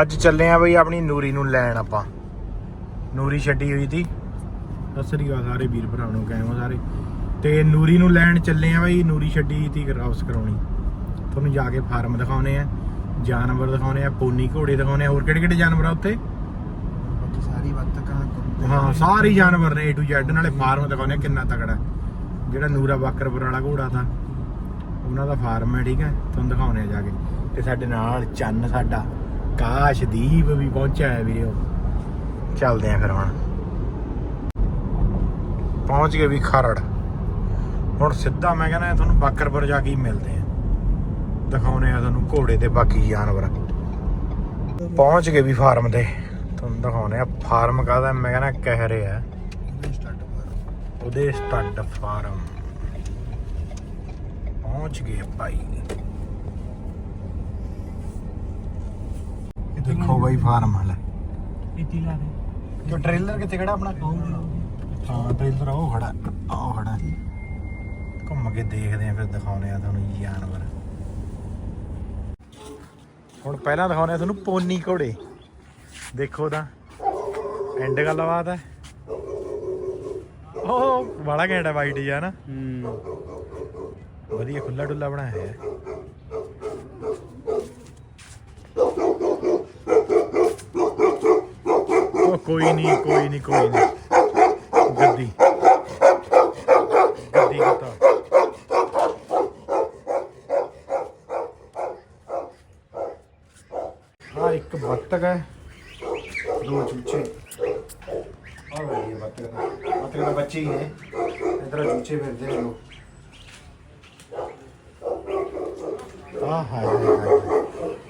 ਅੱਜ ਚੱਲੇ ਆ ਬਈ ਆਪਣੀ ਨੂਰੀ ਨੂੰ ਲੈਣ ਆਪਾਂ। ਨੂਰੀ ਛੱਡੀ ਹੋਈ ਸੀ। ਸਤਿ ਸ੍ਰੀ ਅਕਾਲ ਸਾਰੇ ਵੀਰ ਭਰਾਵਾਂ ਨੂੰ ਕਹਿਓ ਸਾਰੇ? ਤੇ ਨੂਰੀ ਨੂੰ ਲੈਣ ਚੱਲੇ ਆ ਬਈ ਨੂਰੀ ਛੱਡੀ ਤੀ ਕਰਾਉਸ ਕਰਾਉਣੀ। ਤੁਹਾਨੂੰ ਜਾ ਕੇ ਫਾਰਮ ਦਿਖਾਉਨੇ ਆ ਜਾਨਵਰ ਦਿਖਾਉਨੇ ਆ ਪੋਨੀ ਘੋੜੇ ਦਿਖਾਉਨੇ ਆ ਹੋਰ ਕਿਹੜੇ ਕਿਹੜੇ ਜਾਨਵਰ ਆ ਉੱਥੇ? ਬਾਕੀ ਸਾਰੀ ਬਾਤ ਕਹਾਂ ਹਾਂ ਸਾਰੇ ਜਾਨਵਰ ਨੇ A to Z ਨਾਲੇ ਫਾਰਮ ਦਿਖਾਉਨੇ ਆ ਕਿੰਨਾ ਤਕੜਾ। ਜਿਹੜਾ ਨੂਰਾ ਬਾਕਰਪੁਰ ਵਾਲਾ ਘੋੜਾ ਤਾਂ ਉਹਨਾਂ ਦਾ ਫਾਰਮ ਹੈ ਠੀਕ ਹੈ? ਤੁਹਾਨੂੰ ਦਿਖਾਉਨੇ ਆ ਜਾ ਕੇ। ਤੇ ਸਾਡੇ ਨਾਲ ਚੰਨ ਸਾਡਾ ਕਾਸ਼ਦੀਪ ਵੀ ਪਹੁੰਚਿਆ ਹੈ ਵੀਰੇ। ਚੱਲਦੇ ਆ ਫਿਰ ਹੁਣ। ਪਹੁੰਚ ਗਏ ਵੀ ਖਰੜ। ਹੁਣ ਸਿੱਧਾ ਮੈਂ ਕਹਿੰਦਾ ਤੁਹਾਨੂੰ ਬਾਕਰਪੁਰ ਜਾ ਕੇ ਮਿਲਦੇ ਆ ਦਿਖਾਉਨੇ ਆ ਤੁਹਾਨੂੰ ਘੋੜੇ ਤੇ ਬਾਕੀ ਜਾਨਵਰ। ਪਹੁੰਚ ਗਏ ਵੀ ਫਾਰਮ ਤੇ। ਤੁਹਾਨੂੰ ਦਿਖਾਉਨੇ ਆ ਫਾਰਮ ਕਾਹਦਾ ਮੈਂ ਕਹਿੰਦਾ ਕਹਿ ਰਿਹਾ। ਉਹਦੇ ਸਟੱਡ ਫਾਰਮ। ਪਹੁੰਚ ਗਏ ਭਾਈ। ਦੇਖੋ ਬਾਈ ਫਾਰਮ ਹਲੇ ਇਤੀ ਲਾ ਦੇ। ਜੋ ਟ੍ਰੇਲਰ ਕਿੱਥੇ ਖੜਾ ਆਪਣਾ? ਹਾਂ ਟ੍ਰੇਲਰ ਉਹ ਖੜਾ ਆਹ ਖੜਾ। ਘੁੰਮ ਕੇ ਦੇਖਦੇ ਆ ਫਿਰ ਦਿਖਾਉਨੇ ਆ ਤੁਹਾਨੂੰ ਜਾਨਵਰ। ਹੁਣ ਪਹਿਲਾਂ ਦਿਖਾਉਨੇ ਆ ਤੁਹਾਨੂੰ ਪੋਨੀ ਘੋੜੇ। ਦੇਖੋ ਤਾਂ ਐਂਡ ਗੱਲਬਾਤ ਹੈ। ਉਹ ਬੜਾ ਘੈਂਟਾ ਵਾਈਟ ਜਿਹਾ ਨਾ ਹੂੰ। ਵਧੀਆ ਖੁੱਲਾ ਡੁੱਲਾ ਬਣਾਇਆ ਹੈ ਉਹ ਕੋਈ ਨਹੀਂ ਕੋਈ ਨਹੀਂ ਕੋਈ ਨਹੀਂ ਗੱਦੀ ਗੱਦੀ ਕਤਾ ਹਾਂ ਇੱਕ ਬੱਤਕ ਹੈ ਦੋ ਚੂਚੇ ਆ ਗਈ ਬੱਤਕ ਦਾ ਬੱਤਕ ਦਾ ਬੱਚੇ ਹੀ ਨੇ ਇਧਰ ਚੂਚੇ ਫਿਰਦੇ ਨੇ ਲੋਕ ਆਹ ਹਾਏ ਹਾਏ ਹਾਏ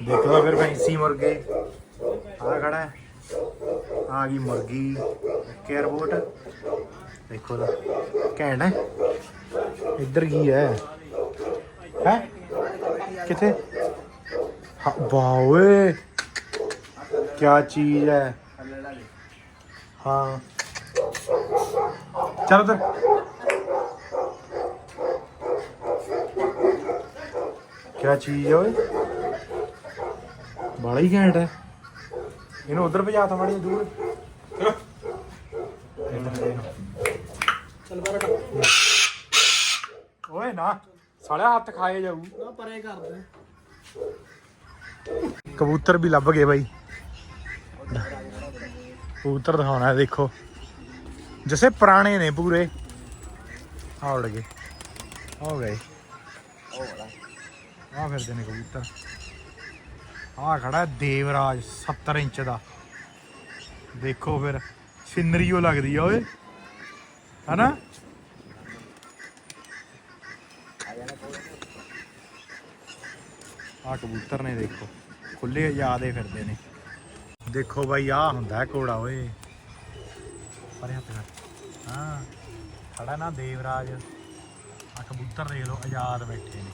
ਦੇਖੋ ਫਿਰ ਫੈਂਸੀ ਮੁਰਗੇ ਆ ਖੜਾ ਹੈ ਆ ਗਈ ਮੁਰਗੀ ਕੇਅਰਬੋਟ ਦੇਖੋ ਦਾ ਘੈਂਟ ਹੈ। ਇੱਧਰ ਕੀ ਹੈ? ਹੈ? ਕਿੱਥੇ? ਹਾਂ, ਵਾਹ ਓਏ। ਕੀ ਚੀਜ਼ ਹੈ। ਹਾਂ। ਚਲ ਉਧਰ। ਕਿਆ ਚੀਜ਼ ਹੈ ਓਏ? ਬੜਾ ਹੀ ਘੈਂਟ ਹੈ। ਇਹਨੂੰ ਉਧਰ ਭਜਾ ਤਾ ਦੂਰ ਚੱਲ ਬਾਰਾ ਓਏ ਨਾ ਸਾਲਿਆ ਹੱਥ ਖਾਏ ਜਾਊ। ਨਾ ਪਰੇ ਕਰ ਦੇ। ਕਬੂਤਰ ਵੀ ਲੱਭ ਗਏ ਬਾਈ। ਕਬੂਤਰ ਦਿਖਾਉਣਾ ਹੈ ਦੇਖੋ। ਜਿਵੇਂ ਪੁਰਾਣੇ ਨੇ ਪੂਰੇ। ਆ ਉੜ ਗਏ। ਹੋ ਗਏ। ਆ ਫਿਰਦੇ ਨੇ ਕਬੂਤਰ। ਆ ਖੜਾ ਹੈ ਦੇਵਰਾਜ 70 ਇੰਚ ਦਾ। ਦੇਖੋ ਫਿਰ ਸਿਨਰੀਓ ਲੱਗਦੀ ਆ ਓਏ। ਹਨਾ? ਆ ਕਬੂਤਰ ਨੇ ਦੇਖੋ ਖੁੱਲੇ ਆਜ਼ਾਦ ਆਜ਼ਾਦੇ ਫਿਰਦੇ ਨੇ। ਦੇਖੋ ਬਾਈ ਆ ਹੁੰਦਾ ਹੈ ਘੋੜਾ, ਓਏ। ਪਰੇ ਹੱਥ ਕਰ। ਹਾਂ, ਖੜਾ ਨਾ ਦੇਵਰਾਜ। ਆ ਕਬੂਤਰ ਦੇਖ ਲਓ, ਆਜ਼ਾਦ ਬੈਠੇ ਨੇ।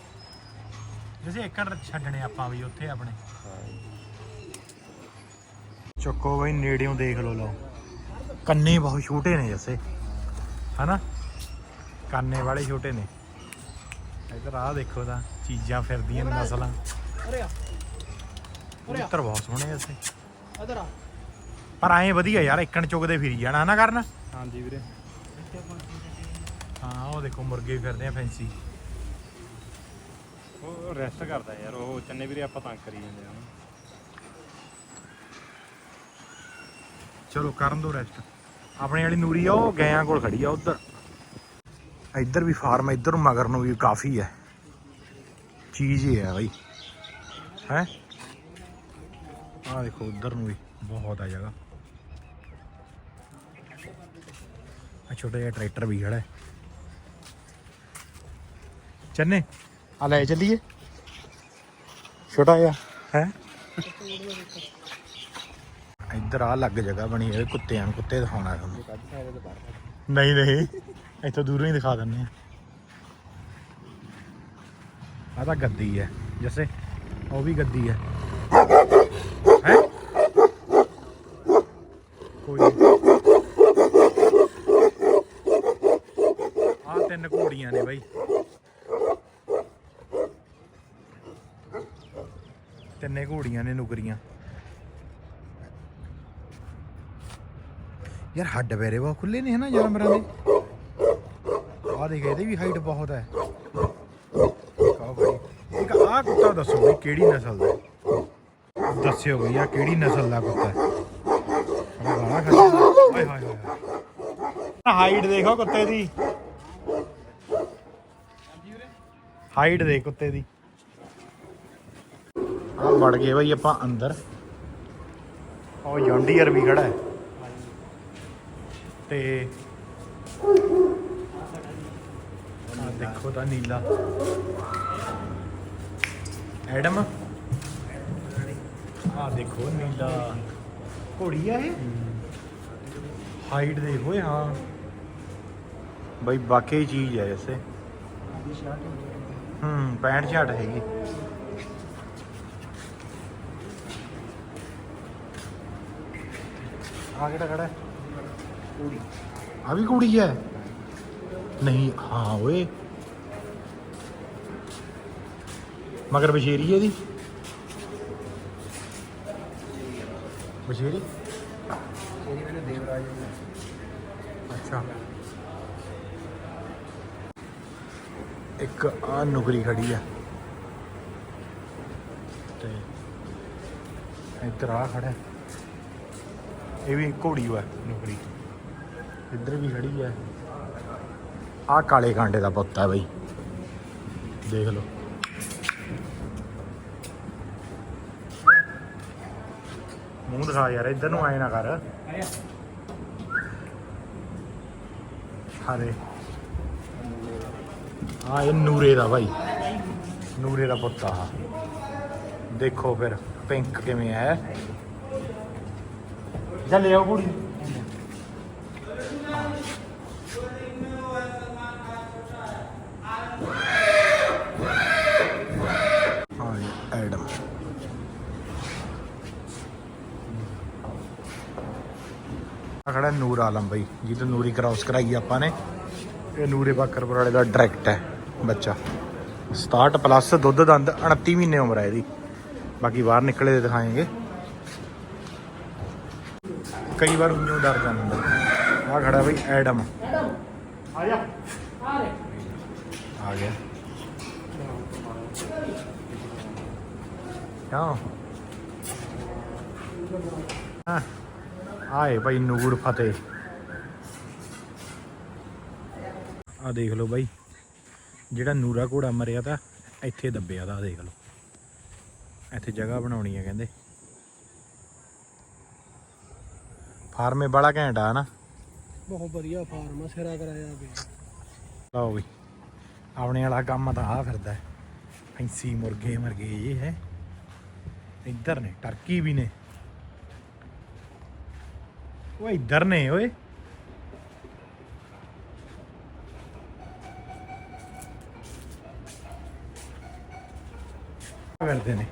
ਜਿਵੇਂ ਏਕੜ ਛੱਡਣੇ ਆਪਾਂ ਵੀ ਉੱਥੇ ਆਪਣੇ। ਚੱਕੋ ਬਾਈ, ਨੇੜਿਓਂ ਦੇਖ ਲਓ ਲਓ। ਕੰਨੇ ਬਹੁਤ ਛੋਟੇ ਨੇ, ਜੱਸੇ। ਹਨਾ? ਕੰਨੇ ਵਾਲੇ ਛੋਟੇ ਨੇ। ਇਧਰ ਆ ਦੇਖੋ ਤਾਂ, ਚੀਜ਼ਾਂ ਫਿਰਦੀਆਂ ਨੇ, ਨਸਲਾਂ। ਅਰੇ ਆ। ਕਬੂਤਰ ਬਹੁਤ ਸੋਹਣੇ ਐ ਇੱਥੇ। ਇਧਰ ਆ। ਪਰ ਐਂ ਵਧੀਆ ਯਾਰ ਇੱਕਣ ਚੁਗਦੇ ਫਿਰੀ ਜਾਣਾ ਹਨਾ ਕਰਨ? ਹਾਂਜੀ ਵੀਰੇ। ਹਾਂ ਉਹ ਦੇਖੋ ਮੁਰਗੇ ਫਿਰਦੇ ਆ ਫੈਂਸੀ। ਉਹ ਰੈਸਟ ਕਰਦਾ ਯਾਰ ਉਹ ਚੰਨੇ ਵੀਰੇ ਆਪਾਂ ਤੰਗ ਕਰੀ ਜਾਂਦੇ ਆ। ਚਲੋ ਕਰਨ ਦੋ ਰੈਸਟ ਆਪਣੇ ਵਾਲੀ ਨੂਰੀ ਆ ਉਹ ਗਿਆਂ ਕੋਲ ਖੜੀ ਆ ਉਧਰ। ਇੱਧਰ ਵੀ ਫਾਰਮ ਇੱਧਰ ਮਗਰ ਨੂੰ ਵੀ ਕਾਫੀ ਹੈ ਚੀਜ਼ ਹੀ ਹੈ ਬਾਈ। ਹੈ। ਆ ਦੇਖੋ ਉਧਰ ਨੂੰ ਵੀ ਬਹੁਤ ਆ ਜਗ੍ਹਾ। ਆ ਛੋਟਾ ਜਿਹਾ ਟਰੈਕਟਰ ਵੀ ਖੜਾ ਹੈ। ਚੰਨੇ ਆ ਲੈ ਚੱਲੀਏ। ਛੋਟਾ ਜਿਹਾ। ਹੈ। ਇੱਧਰ ਆ ਲੱਗ ਜਗ੍ਹਾ ਬਣੀ ਹੈ ਕੁੱਤਿਆਂ ਨੂੰ ਕੁੱਤੇ ਦਿਖਾਉਣਾ ਤੁਹਾਨੂੰ। ਨਹੀਂ ਨਹੀਂ ਇੱਥੋਂ ਦੂਰੋਂ ਹੀ ਦਿਖਾ ਦਿੰਨੇ ਆ ਆ ਤਾਂ ਗੱਦੀ ਹੈ ਜੱਸੇ। ਉਹ ਵੀ ਗੱਦੀ ਹੈ। ਹੈ? ਕੋਈ ਆ ਤਿੰਨ ਘੋੜੀਆਂ ਨੇ ਬਾਈ। ਤਿੰਨੇ ਘੋੜੀਆਂ ਨੇ ਨੁਕਰੀਆਂ। ਯਾਰ ਹੱਡ ਬੈਰੇ ਬਹੁਤ ਖੁੱਲੇ ਨੇ ਹਨਾ ਜਾਨਵਰਾਂ ਦੇ। ਆ ਦੇਖ, ਇਹਦੀ ਵੀ ਹਾਈਟ ਬਹੁਤ ਹੈ। ਆਹ ਕੁੱਤਾ ਦੱਸੋ ਵੀ ਕਿਹੜੀ ਨਸਲ ਦਾ? ਹੈ? ਦੱਸਿਓ ਬਈ ਆ ਕਿਹੜੀ ਨਸਲ ਦਾ ਕੁੱਤਾ ਹੈ? ਬੜਾ ਗਾਣਾ ਖਾਂਦਾ ਹਾਏ ਹਾਏ ਹਾਏ। ਹਾਈਟ ਦੇਖੋ ਕੁੱਤੇ ਦੀ। ਹਾਈਟ ਦੇ ਕੁੱਤੇ ਦੀ। ਆ ਵੜ ਗਏ ਬਈ ਆਪਾਂ ਅੰਦਰ। ਉਹ ਜੌਂਡੀਅਰ ਵੀ ਖੜਾ ਹੈ। ਤੇ ਆਹ ਦੇਖੋ ਤਾਂ ਨੀਲਾ। ਐਡਮ ਆ ਦੇਖੋ ਨੀਲਾ ਘੋੜੀ ਆ ਇਹ ਹਾਈਟ ਦੇਖੋ ਇਹ ਹਾਂ ਬਈ ਵਾਕਈ ਚੀਜ਼ ਹੈ ਐਸੇ ਹੂੰ 65 ਛਾਟ ਹੈਗੀ ਆ ਕਿਹੜਾ ਖੜਾ ਕੁੜੀ ਆ ਵੀ ਕੁੜੀ ਹੈ ਨਹੀਂ ਹਾਂ ਓਏ ਮਗਰ ਬਸ਼ੇਰੀ ਇਹਦੀ? ਬਸ਼ੇਰੀ? ਇਹਦੀ ਮੈਨੂੰ ਦੇਵਰਾਜ ਅੱਛਾ। ਇੱਕ ਆ ਨੁਕਰੀ ਖੜੀ ਆ। ਤੇ ਇੱਧਰ ਆ ਖੜਾ। ਇਹ ਵੀ ਘੋੜੀ ਵਾ ਨੁਕਰੀ। ਇੱਧਰ ਵੀ ਖੜੀ ਆ। ਆ ਕਾਲੇ ਕਾਂਡੇ ਦਾ ਪੁੱਤ ਹੈ ਬਈ। ਦੇਖ ਲਓ। ਮੂੰਹ ਦਿਖਾ ਯਾਰ, ਇੱਧਰ ਨੂੰ ਆਏ ਨਾ ਕਰ। ਹਾਰੇ ਆ ਇਹ ਨੂਰੇ ਦਾ ਭਾਈ ਨੂਰੇ ਦਾ ਪੁੱਤ ਆ ਦੇਖੋ ਫਿਰ, ਪਿੰਕ ਕਿਵੇਂ ਹੈ। ਜਾਂ ਲੈ ਕੁੜੀ ਹਾਂ ਜੀ, ਐਡਮ ਆ ਖੜਾ ਨੂਰ ਆਲਮ ਬਈ, ਜਿਹਦੇ ਨੂਰੀ ਕ੍ਰਾਸ ਕਰਾਈ ਆਪਾਂ ਨੇ। ਇਹ ਨੂਰੇ ਬਾਕਰਪੁਰ ਵਾਲੇ ਦਾ ਡਾਇਰੈਕਟ ਹੈ ਬੱਚਾ। 67 ਪਲੱਸ ਦੁੱਧ ਦੰਦ 29 ਮਹੀਨੇ ਉਮਰ ਹੈ ਇਹਦੀ। ਬਾਕੀ ਬਾਹਰ ਨਿਕਲੇ ਦੇ ਦਿਖਾਏਂਗੇ। ਕਈ ਵਾਰ ਉਹਨੂੰ ਡਰ ਜਾਂਦਾ ਆ ਖੜਾ ਬਈ, ਐਡਮ। ਆ ਜਾ ਆ ਗਿਆ ਹਾਂ। ਆਏ ਭਾਈ ਨੂਰ ਫਤਿਹ। ਆ ਦੇਖ ਲਓ ਬਾਈ ਜਿਹੜਾ ਨੂਰਾ ਘੋੜਾ ਮਰਿਆ ਤਾਂ ਇੱਥੇ ਦੱਬਿਆ ਦਾ ਦੇਖ ਲਓ। ਇੱਥੇ ਜਗ੍ਹਾ ਬਣਾਉਣੀ ਹੈ ਕਹਿੰਦੇ। ਫਾਰਮੇ ਬੜਾ ਘੈਂਟ ਆ ਨਾ। ਬਹੁਤ ਵਧੀਆ ਫਾਰਮ ਆ ਸਿਰਾ ਕਰਾਇਆ ਵੀ ਲਓ ਵੀ ਆਪਣੇ ਵਾਲਾ ਕੰਮ ਤਾਂ ਆ ਫਿਰਦਾ। ਫੈਂਸੀ ਮੁਰਗੇ ਮਰਗੇ ਇਹ ਹੈ। ਇੱਧਰ ਨੇ ਟਰਕੀ ਵੀ ਨੇ। ਉਹ ਇੱਧਰ ਨੇ ਓਏ। ਕਰਦੇ ਨੇ।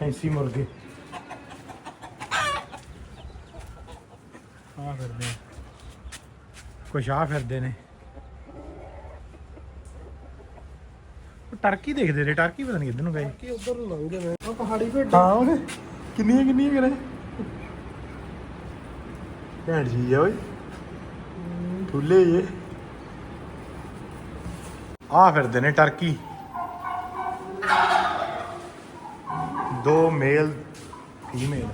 ਫੈਂਸੀ ਮੁਰਗੇ। ਆ ਫਿਰਦੇ ਨੇ। ਕੁਛ ਆ ਫਿਰਦੇ ਨੇ। ਉਹ ਟਰਕੀ ਦੇਖਦੇ ਰਹੇ ਟਰਕੀ ਪਤਾ ਨਹੀਂ ਕਿੱਧਰ ਨੂੰ ਗਏ। ਕਿ ਉਧਰ ਨੂੰ ਲੰਘ ਗਏ ਪਹਾੜੀ ਭੇਡ। ਹਾਂ ਉਹਨੇ ਕਿੰਨੀਆਂ ਕਿੰਨੀਆਂ ਕਰੇ। ਘੈਂਟ ਚੀਜ਼ ਆ ਓਏ। ਠੁੱਲੇ ਜੇ। ਆ ਫਿਰਦੇ ਨੇ ਟਰਕੀ। ਦੋ ਮੇਲ, ਫੀਮੇਲ।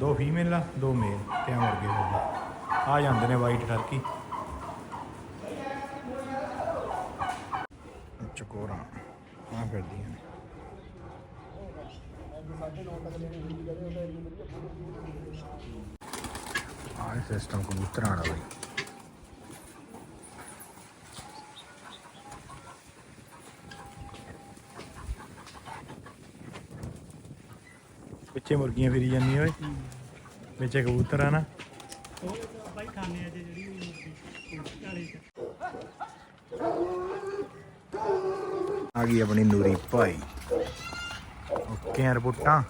ਦੋ ਫੀਮੇਲ ਆ, ਦੋ ਮੇਲ। ਤੇ ਮਰ ਮੁਰਗੇ ਹੋ ਗਏ ਆ ਜਾਂਦੇ ਨੇ ਵਾਈਟ ਟਰਕੀ ਚਕੋਰਾ। ਆ ਫਿਰਦੀਆਂ ਨੇ। ਆਹ ਸਿਸਟਮ ਕਬੂਤਰਾਂ ਵਾਲਾ ਬਈ। ਪਿੱਛੇ ਮੁਰਗੀਆਂ ਫਿਰੀ ਜਾਂਦੀਆਂ ਓਏ। ਵਿੱਚ ਕਬੂਤਰ ਆ ਨਾ। ਬਾਈ ਖਾਣੇ ਅਜੇ ਜਿਹੜੀ ਕਾਲੇ ਆ ਗਈ ਆਪਣੀ ਨੂਰੀ ਭਾਈ। ਓਕੇ ਆ ਰਿਪੋਰਟਾਂ।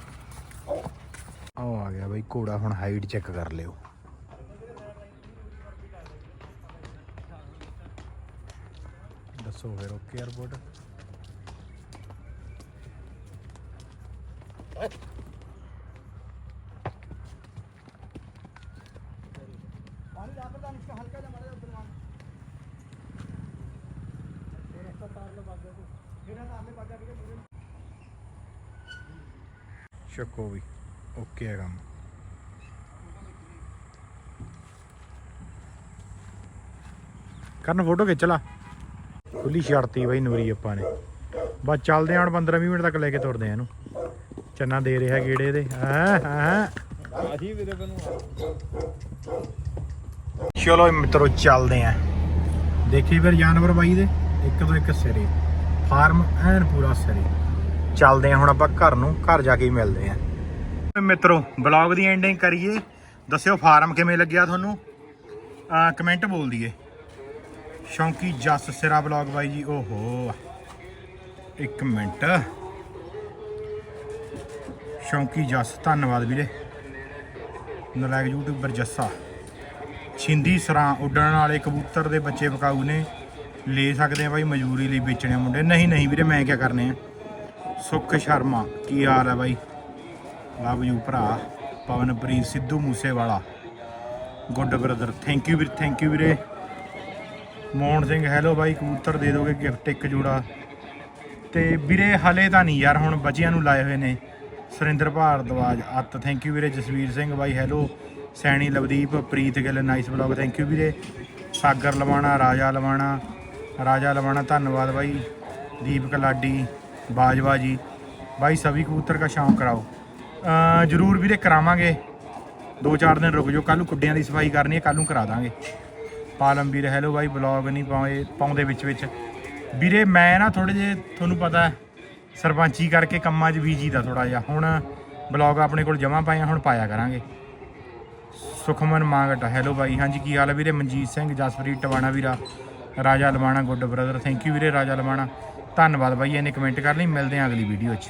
ਆਹ ਆ ਗਿਆ ਬਈ, ਘੋੜਾ ਹੁਣ ਹਾਈਟ ਚੈੱਕ ਕਰ ਲਿਓ। ਸੋ ਫਿਰ ਓਕੇ 에어ਪੋਰਟ ਚੱਕੋ ਵੀ ਓਕੇ ਹੈ ਕੰਮ ਕਰਨ ਫੋਟੋ ਖਿੱਚ ਲਾ ਖੁੱਲੀ ਛੜਤੀ ਬਈ ਨੂਰੀ ਆਪਾਂ ਨੇ। ਬਸ ਚੱਲਦੇ ਹਾਂ ਹੁਣ 15 20 ਮਿੰਟ ਤੱਕ ਲੈ ਕੇ ਤੁਰਦੇ ਆ ਇਹਨੂੰ। ਚੰਨਾ ਦੇ ਰਿਹਾ ਗੇੜੇ ਦੇ। ਹਾਂ ਹਾਂ। ਆਹੀ ਵੀਰੇ ਮੈਨੂੰ ਚਲੋ ਮਿੱਤਰੋ ਚੱਲਦੇ ਆ ਦੇਖੀ ਫਿਰ ਜਾਨਵਰ ਬਾਈ ਦੇ ਇੱਕ ਤੋਂ ਇੱਕ ਸਿਰੇ। ਫਾਰਮ ਐਨ ਪੂਰਾ ਸਿਰੇ। ਚੱਲਦੇ ਆ ਹੁਣ ਆਪਾਂ ਘਰ ਨੂੰ ਘਰ ਜਾ ਕੇ ਮਿਲਦੇ ਆ ਮਿੱਤਰੋ ਬਲੌਗ ਦੀ ਐਂਡਿੰਗ ਕਰੀਏ। ਦੱਸਿਓ ਫਾਰਮ ਕਿਵੇਂ ਲੱਗਿਆ ਤੁਹਾਨੂੰ? ਕਮੈਂਟ ਬੋਲ ਦਈਏ। ਸ਼ੌਂਕੀ ਜੱਸ ਸਿਰਾ ਬਲੌਗ ਬਾਈ ਜੀ, ਓਹੋ। ਇੱਕ ਮਿੰਟ। ਸ਼ੌਂਕੀ ਜੱਸ, ਧੰਨਵਾਦ ਵੀਰੇ। ਨਲਾਇਕ ਯੂਟਿਊਬਰ ਜੱਸਾ। ਛਿੰਦੀ ਸਰਾਂ ਉੱਡਣ ਵਾਲੇ ਕਬੂਤਰ ਦੇ ਬੱਚੇ ਪਕਾਊ ਨੇ। ਲੈ ਸਕਦੇ ਆ ਬਾਈ ਮਜ਼ਦੂਰੀ ਲਈ ਵੇਚਣੇ ਮੁੰਡੇ। ਨਹੀਂ ਨਹੀਂ ਵੀਰੇ, ਮੈਂ ਕੀ ਕਰਨੇ ਆ? ਸੁੱਖ ਸ਼ਰਮਾ, ਕੀ ਹਾਲ ਹੈ ਬਾਈ? ਲਵ ਯੂ ਭਰਾ। Pawanpreet Sidhu Moosewala. Good brother. Thank you Veer thank you ਵੀਰੇ। ਮੋਹਨ ਸਿੰਘ ਹੈਲੋ ਬਾਈ, ਕਬੂਤਰ ਦੇ ਦੋਗੇ ਗਿਫਟ ਇੱਕ ਜੋੜਾ। ਤੇ ਵੀਰੇ, ਹਲੇ ਤਾਂ ਨਹੀਂ ਯਾਰ, ਹੁਣ ਬੱਚਿਆਂ ਨੂੰ ਲਾਏ ਹੋਏ ਨੇ ਸੁਰਿੰਦਰ ਭਾਰਦਵਾਜ ਅੱਤ। ਥੈਂਕ ਯੂ ਵੀਰੇ, ਜਸਵੀਰ ਸਿੰਘ ਬਾਈ hello Saini, Lovedeep, Preet Gill nice blog thank you ਵੀਰੇ। ਸਾਗਰ ਲਵਾਣਾ, ਰਾਜਾ ਲਵਾਣਾ ਰਾਜਾ ਲਵਾਣਾ, ਧੰਨਵਾਦ ਬਾਈ। ਦੀਪਕ ਲਾਡੀ ਬਾਜਵਾ ਜੀ। ਬਾਈ, ਸਭੀ ਕਬੂਤਰ ਦਾ ਸ਼ੌਂਕ ਕਰਾਓ। ਜਰੂਰ ਵੀਰੇ ਕਰਾਵਾਂਗੇ। ਦੋ ਚਾਰ ਦਿਨ ਰੁਕ ਜਾਓ ਕੱਲ ਨੂੰ ਕੁੱਡਿਆਂ ਦੀ ਸਫ਼ਾਈ ਕਰਨੀ ਹੈ ਕੱਲ ਨੂੰ ਕਰਾ ਦਾਂਗੇ। ਪਾਲਮ ਵੀਰ ਹੈਲੋ ਬਾਈ ਬਲੌਗ ਨਹੀਂ ਪਾਏ ਪਾਉਂਦੇ ਵਿੱਚ ਵਿੱਚ। ਵੀਰੇ, ਮੈਂ ਨਾ ਥੋੜੇ ਜੇ ਤੁਹਾਨੂੰ ਪਤਾ ਸਰਪੰਚੀ ਕਰਕੇ ਕੰਮਾਂ 'ਚ ਬੀਜੀ ਦਾ ਥੋੜਾ ਜਿਹਾ। ਹੁਣ ਬਲੌਗ ਆਪਣੇ ਕੋਲ ਜਮਾ ਪਾਇਆ ਹੁਣ ਪਾਇਆ ਕਰਾਂਗੇ। ਸੁਖਮਨ ਮਾਂਗਟ ਹੈਲੋ ਬਾਈ। ਹਾਂਜੀ, ਕੀ ਹਾਲ ਹੈ ਵੀਰੇ? ਮਨਜੀਤ ਸਿੰਘ, ਜਸਪ੍ਰੀਤ ਟਵਾਣਾ ਵੀਰਾ, Raja Lavana good brother thank you ਵੀਰੇ, ਰਾਜਾ ਲਵਾਣਾ ਧੰਨਵਾਦ ਬਾਈ ਇਹਨੇ ਕਮੈਂਟ ਕਰ ਲਈ। ਮਿਲਦੇ ਹਾਂ ਅਗਲੀ ਵੀਡੀਓ 'ਚ।